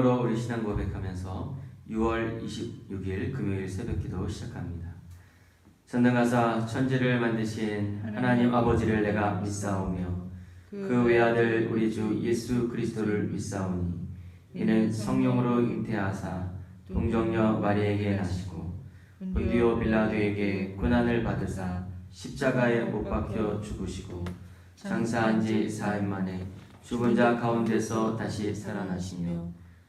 으로 우리 신앙 고백하면서 6월 26일 금요일 새벽기도 시작합니다. 전능하사 천지를 만드신 하나님 아버지를 내가 믿사오며 그 외아들 우리 주 예수 그리스도를 믿사오니 이는 성령으로 잉태하사 동정녀 마리에게 나시고 본디오 빌라도에게 고난을 받으사 십자가에 못 박혀 죽으시고 장사한 지 사흘 만에 죽은 자 가운데서 다시 살아나시며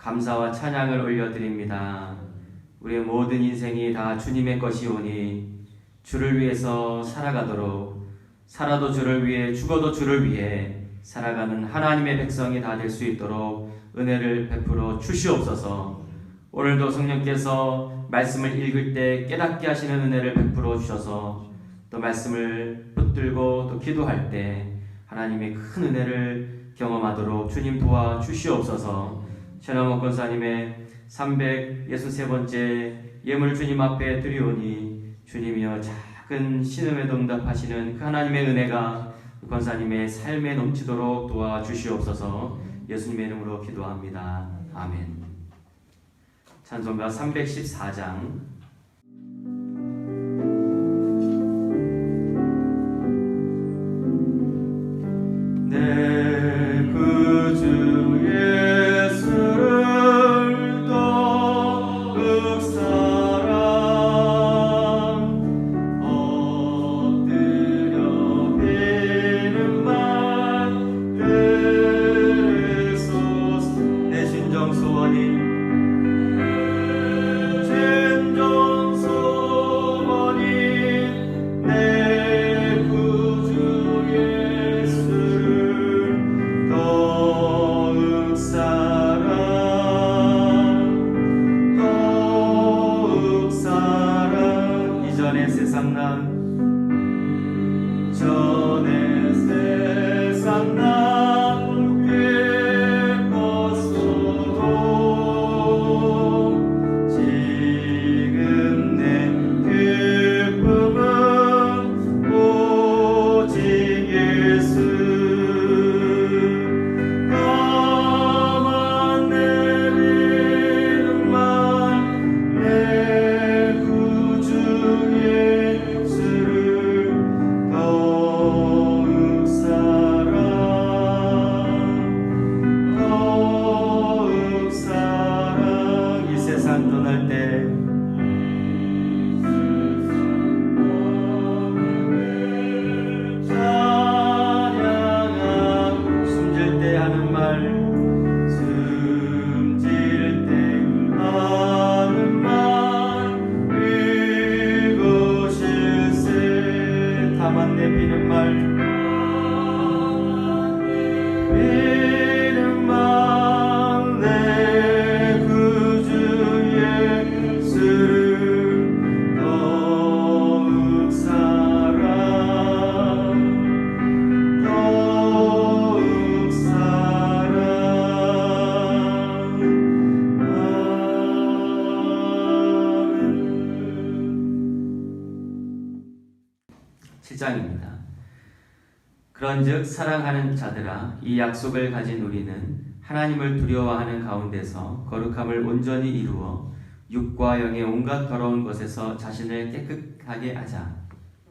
감사와 찬양을 올려드립니다. 우리의 모든 인생이 다 주님의 것이오니 주를 위해서 살아가도록 살아도 주를 위해 죽어도 주를 위해 살아가는 하나님의 백성이 다 될 수 있도록 은혜를 베풀어 주시옵소서. 오늘도 성령께서 말씀을 읽을 때 깨닫게 하시는 은혜를 베풀어 주셔서 또 말씀을 붙들고 또 기도할 때 하나님의 큰 은혜를 경험하도록 주님 도와 주시옵소서. 최남원 권사님의 363번째 예물 주님 앞에 드리오니 주님이여 작은 신음에도 응답하시는 그 하나님의 은혜가 권사님의 삶에 넘치도록 도와 주시옵소서. 예수님의 이름으로 기도합니다. 아멘. 찬송가 314장 사랑하는 자들아 이 약속을 가진 우리는 하나님을 두려워하는 가운데서 거룩함을 온전히 이루어 육과 영의 온갖 더러운 것에서 자신을 깨끗하게 하자.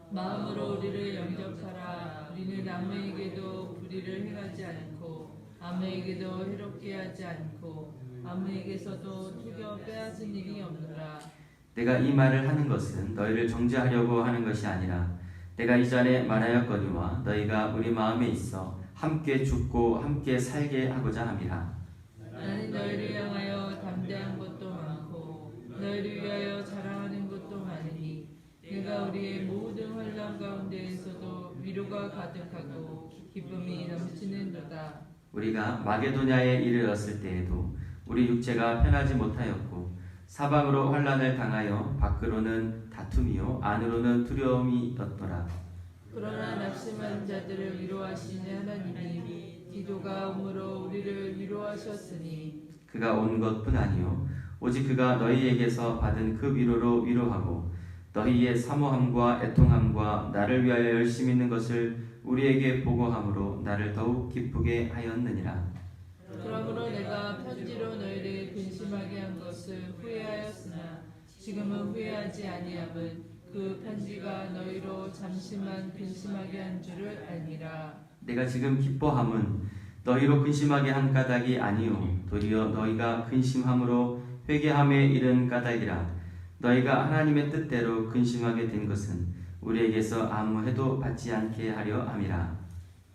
마음으로 우리를 영접하라. 우리는 아무에게도 불의를 행하지 않고 아무에게도 해롭게 하지 않고 아무에게서도 투겨 빼앗은 일이 없노라. 내가 이 말을 하는 것은 너희를 정죄하려고 하는 것이 아니라 내가 이전에 말하였거니와 너희가 우리 마음에 있어 함께 죽고 함께 살게 하고자 함이라. 나는 너희를 향하여 담대한 것도 많고 너희를 위하여 자랑하는 것도 많으니 내가 우리의 모든 환란 가운데에서도 위로가 가득하고 기쁨이 넘치는도다. 우리가 마게도냐에 이르렀을 때에도 우리 육체가 편하지 못하였고 사방으로 환란을 당하여 밖으로는 다툼이요 안으로는 두려움이었더라. 그러나 낙심한 자들을 위로하시는 하나님이 기도가 오므로 우리를 위로하셨으니 그가 온 것뿐 아니요 오직 그가 너희에게서 받은 그 위로로 위로하고 너희의 사모함과 애통함과 나를 위하여 열심히 있는 것을 우리에게 보고함으로 나를 더욱 기쁘게 하였느니라. 그러므로 내가 편지로 너희를 근심하게 한 것을 후회하였으나 지금은 후회하지 아니함은 그 편지가 너희로 잠시만 근심하게 한 줄을 알미라. 내가 지금 기뻐함은 너희로 근심하게 한 까닭이 아니요. 도리어 너희가 근심함으로 회개함에 이른 까닭이라. 너희가 하나님의 뜻대로 근심하게 된 것은 우리에게서 아무 해도 받지 않게 하려 함이라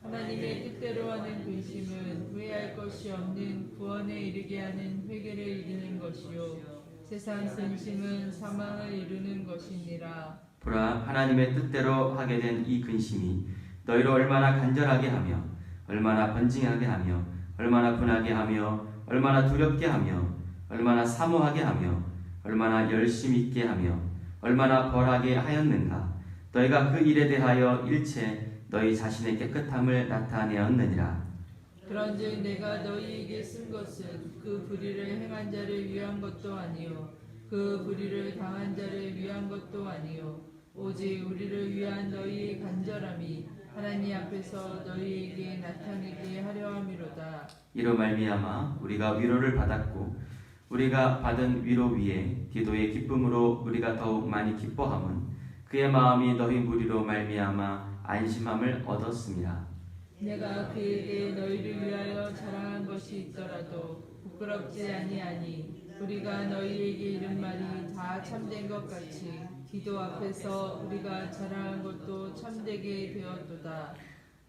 하나님의 뜻대로 하는 근심은 후회할 것이 없는 구원에 이르게 하는 회개를 이루는 것이요. 세상 근심은 사망을 이루는 것이니라. 보라 하나님의 뜻대로 하게 된 이 근심이 너희를 얼마나 간절하게 하며 얼마나 번징하게 하며 얼마나 분하게 하며 얼마나 두렵게 하며 얼마나 사모하게 하며 얼마나 열심 있게 하며 얼마나 벌하게 하였는가? 너희가 그 일에 대하여 일체 너희 자신의 깨끗함을 나타내었느니라. 그런즉 내가 너희에게 쓴 것은 그 불의를 행한 자를 위한 것도 아니요 그 불의를 당한 자를 위한 것도 아니요. 오직 우리를 위한 너희의 간절함이 하나님 앞에서 너희에게 나타내게 하려 함이로다. 이로 말미암아 우리가 위로를 받았고 우리가 받은 위로 위에 기도의 기쁨으로 우리가 더욱 많이 기뻐함은 그의 마음이 너희 무리로 말미암아 안심함을 얻었습니다. 내가 그에게 너희를 위하여 자랑한 것이 있더라도 부끄럽지 아니하니 우리가 너희에게 이른 말이 다 참된 것 같이 기도 앞에서 우리가 자랑한 것도 참되게 되었도다.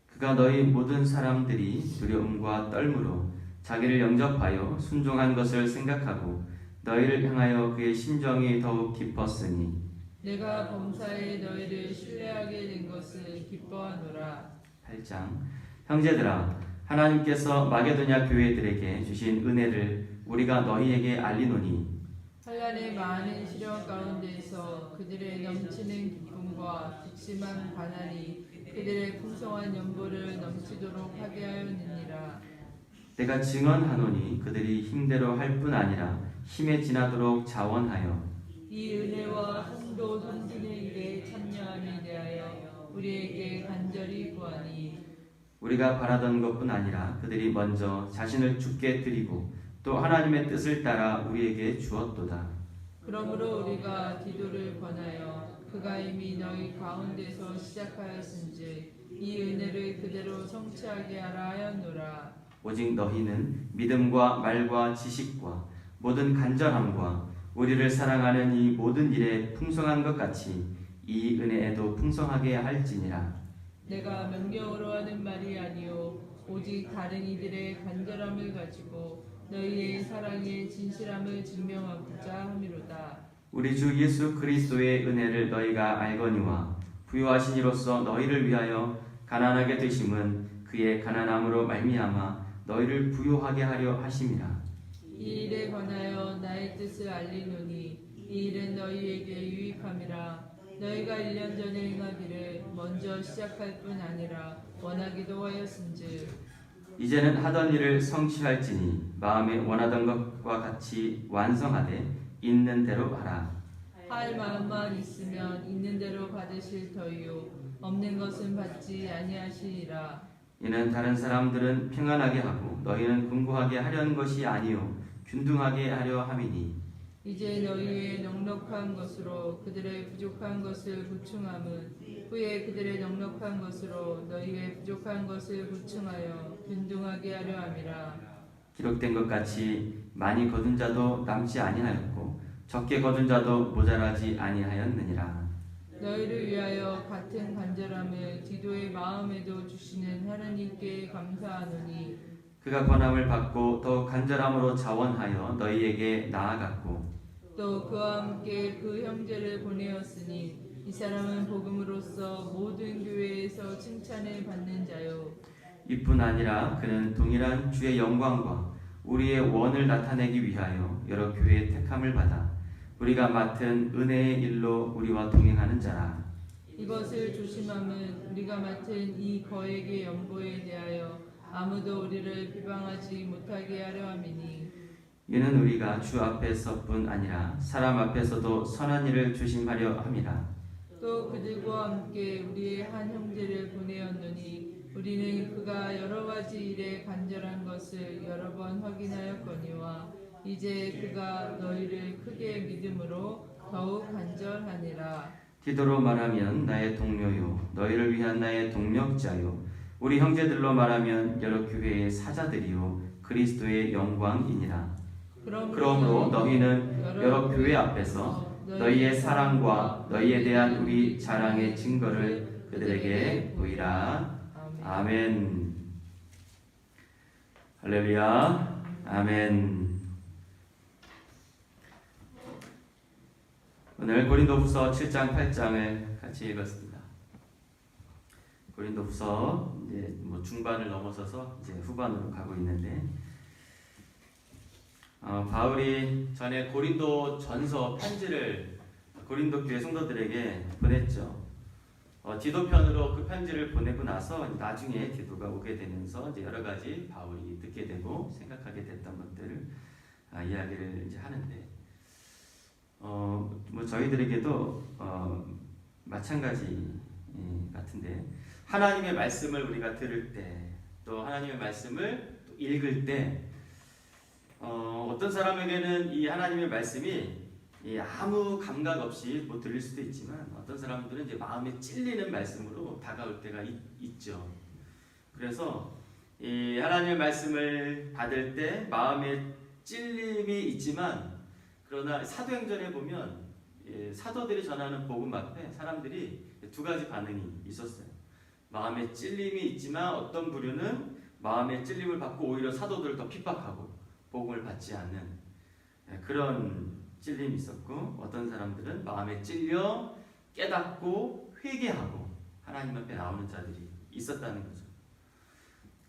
그가 너희 모든 사람들이 두려움과 떨므로 자기를 영접하여 순종한 것을 생각하고 너희를 향하여 그의 심정이 더욱 깊었으니 내가 범사에 너희를 신뢰하게 된 것을 기뻐하노라. 8장 형제들아 하나님께서 마게도냐 교회들에게 주신 은혜를 우리가 너희에게 알리노니 환란의 많은 시련 가운데서 그들의 넘치는 기쁨과 극심한 반환이 그들의 풍성한 연보를 넘치도록 하게 하였느니라. 내가 증언하노니 그들이 힘대로 할 뿐 아니라 힘에 지나도록 자원하여 이 은혜와 성도 선진의 일에 참여함에 대하여 우리에게 간절히 구하니 우리가 바라던 것뿐 아니라 그들이 먼저 자신을 죽게 드리고 또 하나님의 뜻을 따라 우리에게 주었도다. 그러므로 우리가 기도를 권하여 그가 이미 너희 가운데서 시작하였은즉 이 은혜를 그대로 성취하게 하라 하였노라. 오직 너희는 믿음과 말과 지식과 모든 간절함과 우리를 사랑하는 이 모든 일에 풍성한 것 같이 이 은혜에도 풍성하게 할지니라. 내가 명령으로 하는 말이 아니요 오직 다른 이들의 간절함을 가지고 너희의 사랑의 진실함을 증명하고자 함이로다. 우리 주 예수 그리스도의 은혜를 너희가 알거니와 부요하신 이로서 너희를 위하여 가난하게 되심은 그의 가난함으로 말미암아 너희를 부요하게 하려 하심이라. 이 일에 관하여 나의 뜻을 알리노니 이 일은 너희에게 유익함이라. 너희가 1년 전에 행하기를 먼저 시작할 뿐 아니라 원하기도 하였은즉. 이제는 하던 일을 성취할지니 마음에 원하던 것과 같이 완성하되 있는 대로 하라. 할 마음만 있으면 있는 대로 받으실 터이요. 없는 것은 받지 아니하시리라 이는 다른 사람들은 평안하게 하고 너희는 궁구하게 하려는 것이 아니요 균등하게 하려 함이니 이제 너희의 넉넉한 것으로 그들의 부족한 것을 구충함은 후에 그들의 넉넉한 것으로 너희의 부족한 것을 구충하여 균등하게 하려 함이라 기록된 것 같이 많이 거둔 자도 남지 아니하였고 적게 거둔 자도 모자라지 아니하였느니라. 너희를 위하여 같은 간절함을 기도의 마음에도 주시는 하나님께 감사하노니. 그가 권함을 받고 더욱 간절함으로 자원하여 너희에게 나아갔고 또 그와 함께 그 형제를 보내었으니 이 사람은 복음으로써 모든 교회에서 칭찬을 받는 자요. 이뿐 아니라 그는 동일한 주의 영광과 우리의 원을 나타내기 위하여 여러 교회의 택함을 받아 우리가 맡은 은혜의 일로 우리와 동행하는 자라. 이것을 조심하면 우리가 맡은 이 거액의 연보에 대하여 아무도 우리를 비방하지 못하게 하려 함이니 이는 우리가 주 앞에서뿐 아니라 사람 앞에서도 선한 일을 조심하려 함이라. 또 그들과 함께 우리의 한 형제를 보내었노니 우리는 그가 여러 가지 일에 간절한 것을 여러 번 확인하였거니와 이제 그가 너희를 크게 믿음으로 더욱 간절하니라 디도로 말하면 나의 동료요 너희를 위한 나의 동력자요 우리 형제들로 말하면 여러 교회의 사자들이요 그리스도의 영광이니라. 그러므로 너희는 여러 교회 앞에서 너희의 사랑과 너희에 대한 우리 자랑의 증거를 그들에게 보이라. 아멘. 할렐루야. 아멘. 오늘 고린도후서 7장 8장을 같이 읽었습니다. 고린도후서 이제 뭐 중반을 넘어서서 이제 후반으로 가고 있는데 어, 바울이 전에 고린도 전서 편지를 고린도 교회 성도들에게 보냈죠. 어, 디도 편으로 그 편지를 보내고 나서 나중에 디도가 오게 되면서 이제 여러 가지 바울이 듣게 되고 생각하게 됐던 것들을 아, 이야기를 이제 하는데 어, 뭐 저희들에게도 어, 마찬가지 예, 같은데 하나님의 말씀을 우리가 들을 때 또 하나님의 말씀을 또 읽을 때 어, 어떤 사람에게는 이 하나님의 말씀이 이 아무 감각 없이 뭐 들릴 수도 있지만 어떤 사람들은 이제 마음에 찔리는 말씀으로 다가올 때가 있, 있죠. 그래서 이 하나님의 말씀을 받을 때 마음에 찔림이 있지만 그러나 사도행전에 보면 예, 사도들이 전하는 복음 앞에 사람들이 두 가지 반응이 있었어요. 마음에 찔림이 있지만 어떤 부류는 마음에 찔림을 받고 오히려 사도들을 더 핍박하고 복음을 받지 않는 예, 그런 찔림이 있었고 어떤 사람들은 마음에 찔려 깨닫고 회개하고 하나님 앞에 나오는 자들이 있었다는 거죠.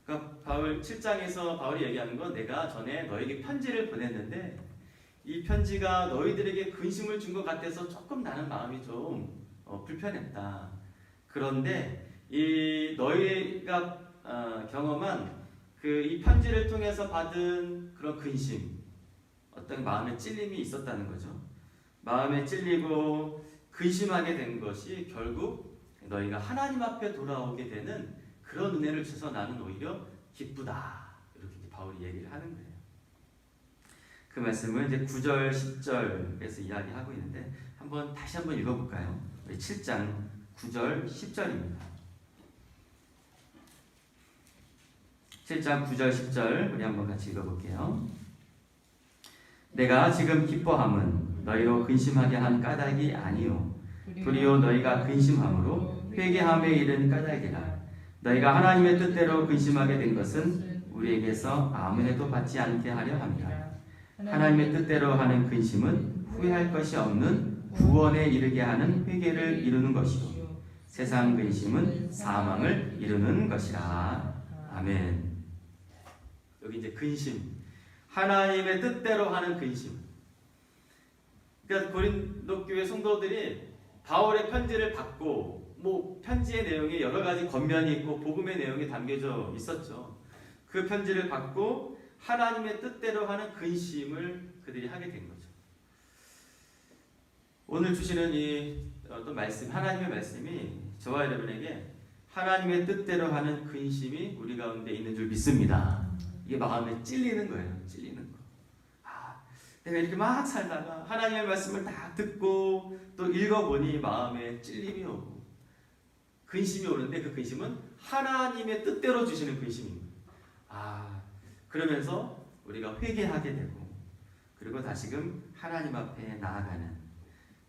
그러니까 바울 7장에서 바울이 얘기하는 건 내가 전에 너에게 편지를 보냈는데 이 편지가 너희들에게 근심을 준 것 같아서 조금 나는 마음이 좀 어, 불편했다. 그런데 이 너희가 어, 경험한 그 이 편지를 통해서 받은 그런 근심, 어떤 마음의 찔림이 있었다는 거죠. 마음에 찔리고 근심하게 된 것이 결국 너희가 하나님 앞에 돌아오게 되는 그런 은혜를 주셔서 나는 오히려 기쁘다. 이렇게 바울이 얘기를 하는 거예요. 그 말씀을 이제 9절, 10절에서 이야기하고 있는데 한번 다시 한번 읽어볼까요? 우리 7장 9절, 10절입니다. 7장 9절, 10절 우리 한번 같이 읽어볼게요. 내가 지금 기뻐함은 너희로 근심하게 한 까닭이 아니요 도리어 너희가 근심함으로 회개함에 이른 까닭이라 너희가 하나님의 뜻대로 근심하게 된 것은 우리에게서 아무래도 받지 않게 하려 합니다. 하나님의 뜻대로 하는 근심은 후회할 것이 없는 구원에 이르게 하는 회개를 이루는 것이요 세상 근심은 사망을 이루는 것이라. 아멘. 여기 이제 근심. 하나님의 뜻대로 하는 근심. 그러니까 고린도 교회 성도들이 바울의 편지를 받고 뭐 편지의 내용에 여러 가지 겉면이 있고 복음의 내용이 담겨져 있었죠. 그 편지를 받고 하나님의 뜻대로 하는 근심을 그들이 하게 된 거죠. 오늘 주시는 이 어떤 말씀, 하나님의 말씀이 저와 여러분에게 하나님의 뜻대로 하는 근심이 우리 가운데 있는 줄 믿습니다. 이게 마음에 찔리는 거예요. 찔리는 거. 아, 내가 이렇게 막 살다가 하나님의 말씀을 다 듣고 또 읽어보니 마음에 찔림이 오고 근심이 오는데 그 근심은 하나님의 뜻대로 주시는 근심입니다. 아, 그러면서 우리가 회개하게 되고 그리고 다시금 하나님 앞에 나아가는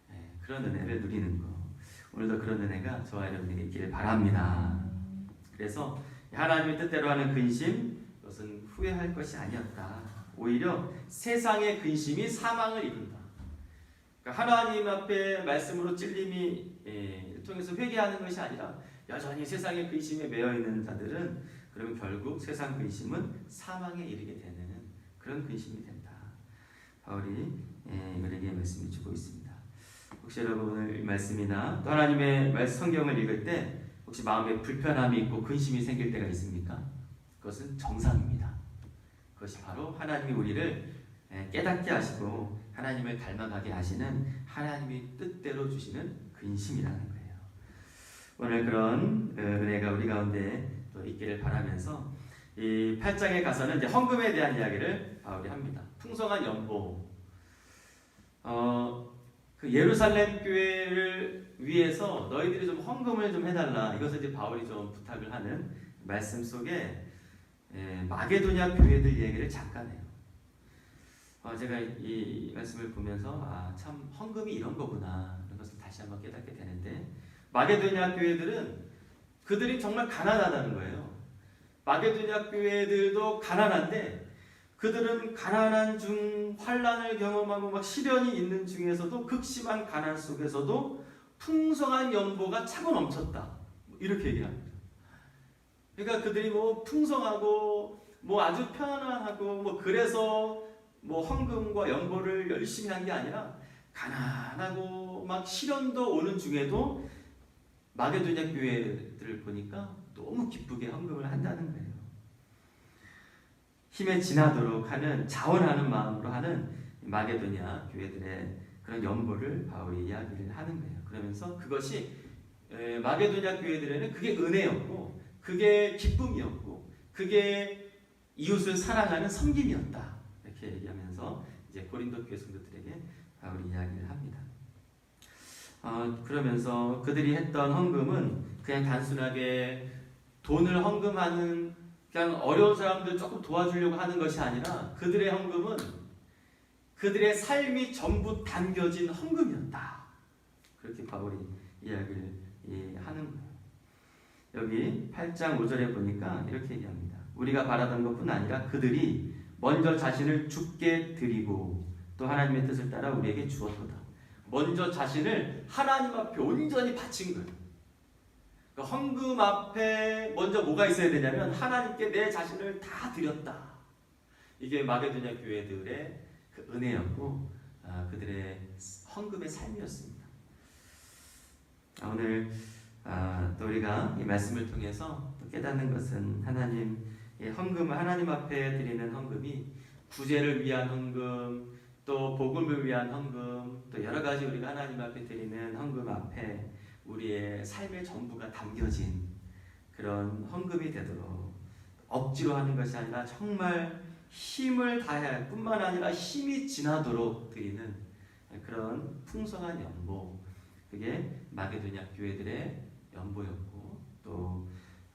예, 그런 은혜를 누리는 거. 오늘도 그런 은혜가 저와 여러분에게 있기를 바랍니다. 그래서 하나님의 뜻대로 하는 근심 그것은 후회할 것이 아니었다. 오히려 세상의 근심이 사망을 이룬다. 그러니까 하나님 앞에 말씀으로 찔림이 예, 통해서 회개하는 것이 아니라 여전히 세상의 근심에 매여 있는 자들은 그러면 결국 세상 근심은 사망에 이르게 되는 그런 근심이 된다. 바울이 예, 우리에게 말씀을 주고 있습니다. 혹시 여러분 말씀이나 또 하나님의 말 성경을 읽을 때 혹시 마음에 불편함이 있고 근심이 생길 때가 있습니까? 그것은 정상입니다. 그것이 바로 하나님이 우리를 예, 깨닫게 하시고 하나님을 닮아가게 하시는 하나님이 뜻대로 주시는 근심이라는 거예요. 오늘 그런 어, 은혜가 우리 가운데 또 있기를 바라면서 이 8장에 가서는 이제 헌금에 대한 이야기를 바울이 합니다. 풍성한 연보. 어, 그 예루살렘 교회를 위해서 너희들이 좀 헌금을 좀 해달라. 이것을 이제 바울이 좀 부탁을 하는 말씀 속에 예, 마게도냐 교회들 얘기를 잠깐 해요. 어, 제가 이 말씀을 보면서 아, 참 헌금이 이런 거구나. 이런 것을 다시 한번 깨닫게 되는데 마게도냐 교회들은 그들이 정말 가난하다는 거예요. 마게도냐 교회들도 가난한데 그들은 가난한 중 환란을 경험하고 막 시련이 있는 중에서도 극심한 가난 속에서도 풍성한 연보가 차고 넘쳤다. 이렇게 얘기합니다. 그러니까 그들이 뭐 풍성하고 뭐 아주 편안하고 뭐 그래서 뭐 헌금과 연보를 열심히 한 게 아니라 가난하고 막 시련도 오는 중에도 마게도냐 교회들을 보니까 너무 기쁘게 헌금을 한다는 거예요. 힘에 지나도록 하는 자원하는 마음으로 하는 마게도냐 교회들의 그런 연보를 바울이 이야기를 하는 거예요. 그러면서 그것이 에, 마게도냐 교회들에는 그게 은혜였고 그게 기쁨이었고 그게 이웃을 사랑하는 섬김이었다. 이렇게 얘기하면서 이제 고린도 교회 성도들에게 바울이 이야기를 합니다. 어, 그러면서 그들이 했던 헌금은 그냥 단순하게 돈을 헌금하는 그냥 어려운 사람들 조금 도와주려고 하는 것이 아니라 그들의 헌금은 그들의 삶이 전부 담겨진 헌금이었다. 그렇게 바울이 이야기를 예, 하는 거예요. 여기 8장 5절에 보니까 이렇게 얘기합니다. 우리가 바라던 것뿐 아니라 그들이 먼저 자신을 죽게 드리고 또 하나님의 뜻을 따라 우리에게 주었도다. 먼저 자신을 하나님 앞에 온전히 바친 거예요. 그 헌금 앞에 먼저 뭐가 있어야 되냐면 하나님께 내 자신을 다 드렸다. 이게 마게도냐 교회들의 그 은혜였고 아, 그들의 헌금의 삶이었습니다. 아, 오늘 아, 또 우리가 이 말씀을 통해서 또 깨닫는 것은 하나님 의 헌금을 하나님 앞에 드리는 헌금이 구제를 위한 헌금, 또 복음을 위한 헌금, 또 여러 가지 우리가 하나님 앞에 드리는 헌금 앞에 우리의 삶의 전부가 담겨진 그런 헌금이 되도록 억지로 하는 것이 아니라 정말 힘을 다해야 할 뿐만 아니라 힘이 지나도록 드리는 그런 풍성한 연보 그게 마게도냐 교회들의 연보였고 또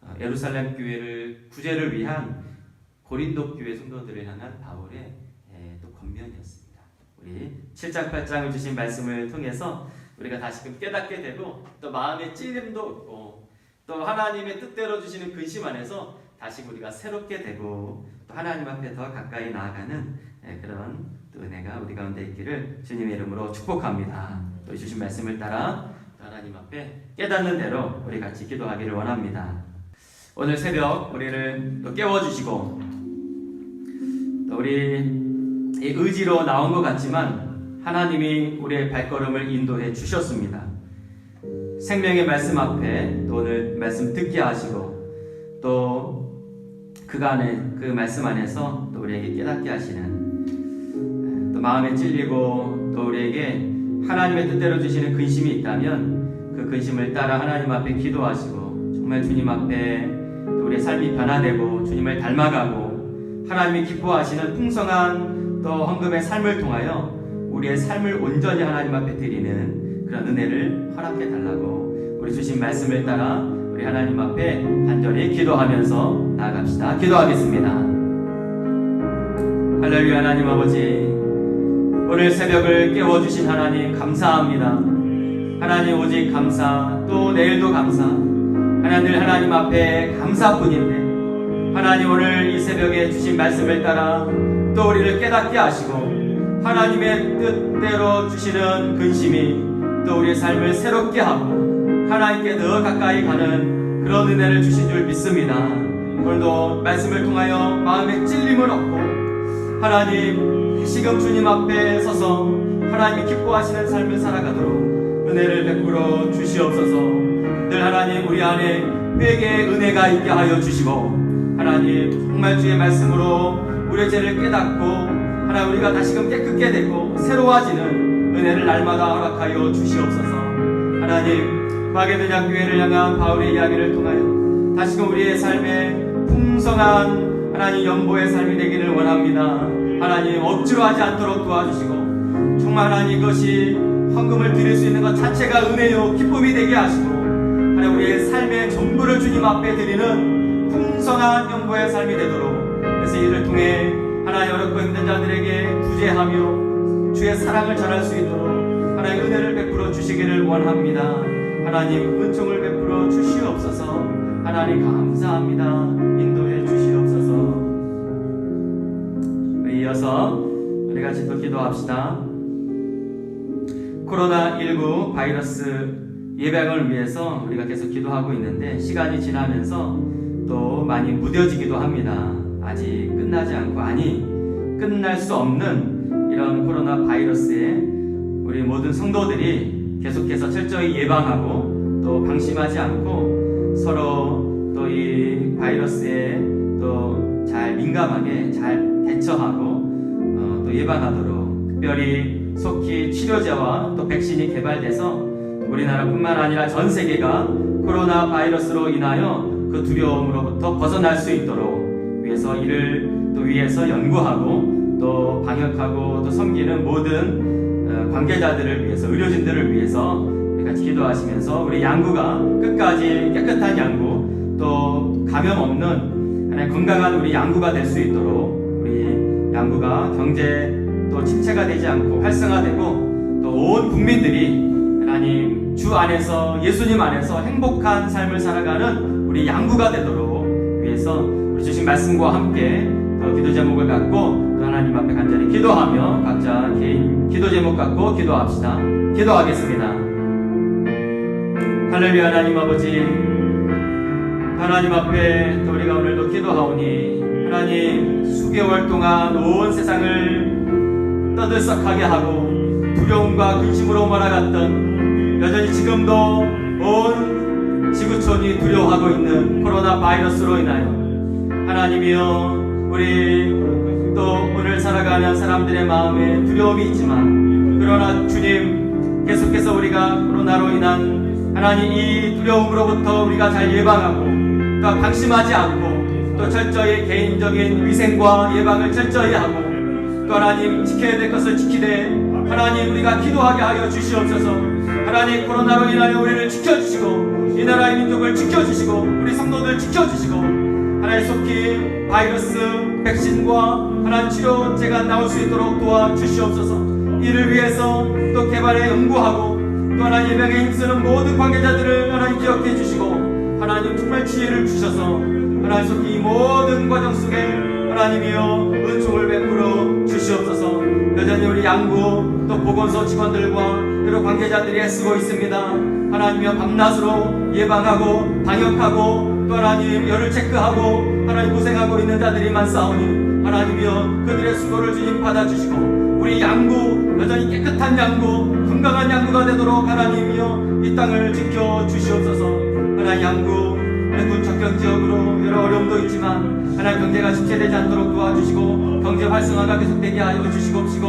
어, 예루살렘 교회를 구제를 위한 고린도 교회 성도들을 향한 바울의 예, 또 권면이었습니다. 우리 7장 8장을 주신 말씀을 통해서 우리가 다시금 깨닫게 되고 또 마음의 찔림도 없고 또 하나님의 뜻대로 주시는 근심 안에서 다시 우리가 새롭게 되고 또 하나님 앞에 더 가까이 나아가는 예, 그런 또 은혜가 우리 가운데 있기를 주님의 이름으로 축복합니다. 또 주신 말씀을 따라 또 하나님 앞에 깨닫는 대로 우리 같이 기도하기를 원합니다. 오늘 새벽 우리를 또 깨워주시고 또 우리 이 의지로 나온 것 같지만 하나님이 우리의 발걸음을 인도해 주셨습니다. 생명의 말씀 앞에 또 오늘 말씀 듣게 하시고 또 그간의 그 말씀 안에서 또 우리에게 깨닫게 하시는 또 마음에 찔리고 또 우리에게 하나님의 뜻대로 주시는 근심이 있다면 그 근심을 따라 하나님 앞에 기도하시고 정말 주님 앞에 또 우리의 삶이 변화되고 주님을 닮아가고 하나님이 기뻐하시는 풍성한 또 헌금의 삶을 통하여 우리의 삶을 온전히 하나님 앞에 드리는 그런 은혜를 허락해 달라고 우리 주신 말씀을 따라 우리 하나님 앞에 간절히 기도하면서 나아갑시다. 기도하겠습니다. 할렐루야 하나님 아버지 오늘 새벽을 깨워주신 하나님 감사합니다. 하나님 오직 감사 또 내일도 감사 하나님 하나님 앞에 감사뿐인데 하나님 오늘 이 새벽에 주신 말씀을 따라 또 우리를 깨닫게 하시고 하나님의 뜻대로 주시는 근심이 또 우리의 삶을 새롭게 하고 하나님께 더 가까이 가는 그런 은혜를 주신 줄 믿습니다. 오늘도 말씀을 통하여 마음의 찔림을 얻고 하나님 다시금 주님 앞에 서서 하나님이 기뻐하시는 삶을 살아가도록 은혜를 베풀어 주시옵소서 늘 하나님 우리 안에 회개의 은혜가 있게 하여 주시고 하나님 정말 주의 말씀으로 우리의 죄를 깨닫고 하나님 우리가 다시금 깨끗게 되고 새로워지는 은혜를 날마다 허락하여 주시옵소서. 하나님 마게도냐 교회를 향한 바울의 이야기를 통하여 다시금 우리의 삶에 풍성한 하나님 연보의 삶이 되기를 원합니다. 하나님 억지로 하지 않도록 도와주시고 정말 하나님 이것이 헌금을 드릴 수 있는 것 자체가 은혜요 기쁨이 되게 하시고 하나님 우리의 삶의 전부를 주님 앞에 드리는 풍성한 연보의 삶이 되도록 그래서 이를 통해 하나님 어렵고 힘든 자들에게 구제하며 주의 사랑을 전할 수 있도록 하나님 은혜를 베풀어 주시기를 원합니다. 하나님 은총을 베풀어 주시옵소서. 하나님 감사합니다. 인도해 주시옵소서. 이어서 우리 같이 또 기도합시다. 코로나19 바이러스 예방을 위해서 우리가 계속 기도하고 있는데 시간이 지나면서 또 많이 무뎌지기도 합니다. 아직 끝나지 않고 아니 끝날 수 없는 이런 코로나 바이러스에 우리 모든 성도들이 계속해서 철저히 예방하고 또 방심하지 않고 서로 또 이 바이러스에 또 잘 민감하게 잘 대처하고 어, 또 예방하도록 특별히 속히 치료제와 또 백신이 개발돼서 우리나라뿐만 아니라 전 세계가 코로나 바이러스로 인하여 그 두려움으로부터 벗어날 수 있도록 위해서 이를 또 위해서 연구하고 또 방역하고 또 섬기는 모든 어, 관계자들을 위해서 의료진들을 위해서 같이 기도하시면서 우리 양구가 끝까지 깨끗한 양구 또 감염 없는 하나님 건강한 우리 양구가 될 수 있도록 우리 양구가 경제 또 침체가 되지 않고 활성화되고 또 온 국민들이 하나님 주 안에서 예수님 안에서 행복한 삶을 살아가는 우리 양구가 되도록 주신 말씀과 함께 또 기도 제목을 갖고 또 하나님 앞에 간절히 기도하며 각자 개인 기도 제목 갖고 기도합시다. 기도하겠습니다. 할렐루야 하나님 아버지 하나님 앞에 또 우리가 오늘도 기도하오니 하나님 수개월 동안 온 세상을 떠들썩하게 하고 두려움과 근심으로 몰아갔던 여전히 지금도 온 지구촌이 두려워하고 있는 코로나 바이러스로 인하여 하나님이여 우리 또 오늘 살아가는 사람들의 마음에 두려움이 있지만 그러나 주님 계속해서 우리가 코로나로 인한 하나님 이 두려움으로부터 우리가 잘 예방하고 또 방심하지 않고 또 철저히 개인적인 위생과 예방을 철저히 하고 또 하나님 지켜야 될 것을 지키되 하나님 우리가 기도하게 하여 주시옵소서. 하나님 코로나로 인하여 우리를 지켜주시고 이 나라의 민족을 지켜주시고 우리 성도들 지켜주시고 하나님 속히 바이러스 백신과 하나님 치료제가 나올 수 있도록 도와주시옵소서. 이를 위해서 또 개발에 연구하고 또 하나님 예방에 힘쓰는 모든 관계자들을 하나님 기억해 주시고 하나님 정말 지혜를 주셔서 하나님 이 모든 과정 속에 하나님이여 은총을 베풀어 주시옵소서. 여전히 우리 양구 또 보건소 직원들과 여러 관계자들이 애쓰고 있습니다. 하나님이여 밤낮으로 예방하고 방역하고 또 하나님 열을 체크하고 하나님 고생하고 있는 자들이 많사오니 하나님이여 그들의 수고를 주님 받아주시고 우리 양구 여전히 깨끗한 양구 건강한 양구가 되도록 하나님이여 이 땅을 지켜 주시옵소서. 하나님 양구 군 접경 지역으로 여러 어려움도 있지만 하나님 경제가 침체되지 않도록 도와주시고 경제 활성화가 계속되게 하여 주시옵시고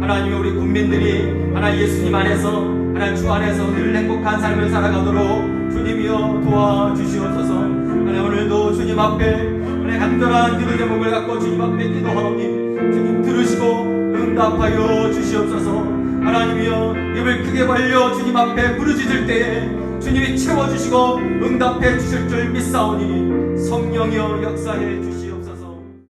하나님 우리 국민들이 하나님 예수님 안에서 하나님 주 안에서 늘 행복한 삶을 살아가도록 주님이여 도와주시옵소서 주님 앞에 하나님 간절한 기도 제목을 갖고 주님 앞에 기도하오니 주님 들으시고 응답하여 주시옵소서. 하나님이여 입을 크게 벌려 주님 앞에 부르짖을 때에 주님이 채워주시고 응답해 주실 줄 믿사오니 성령이여 역사해 주시옵소서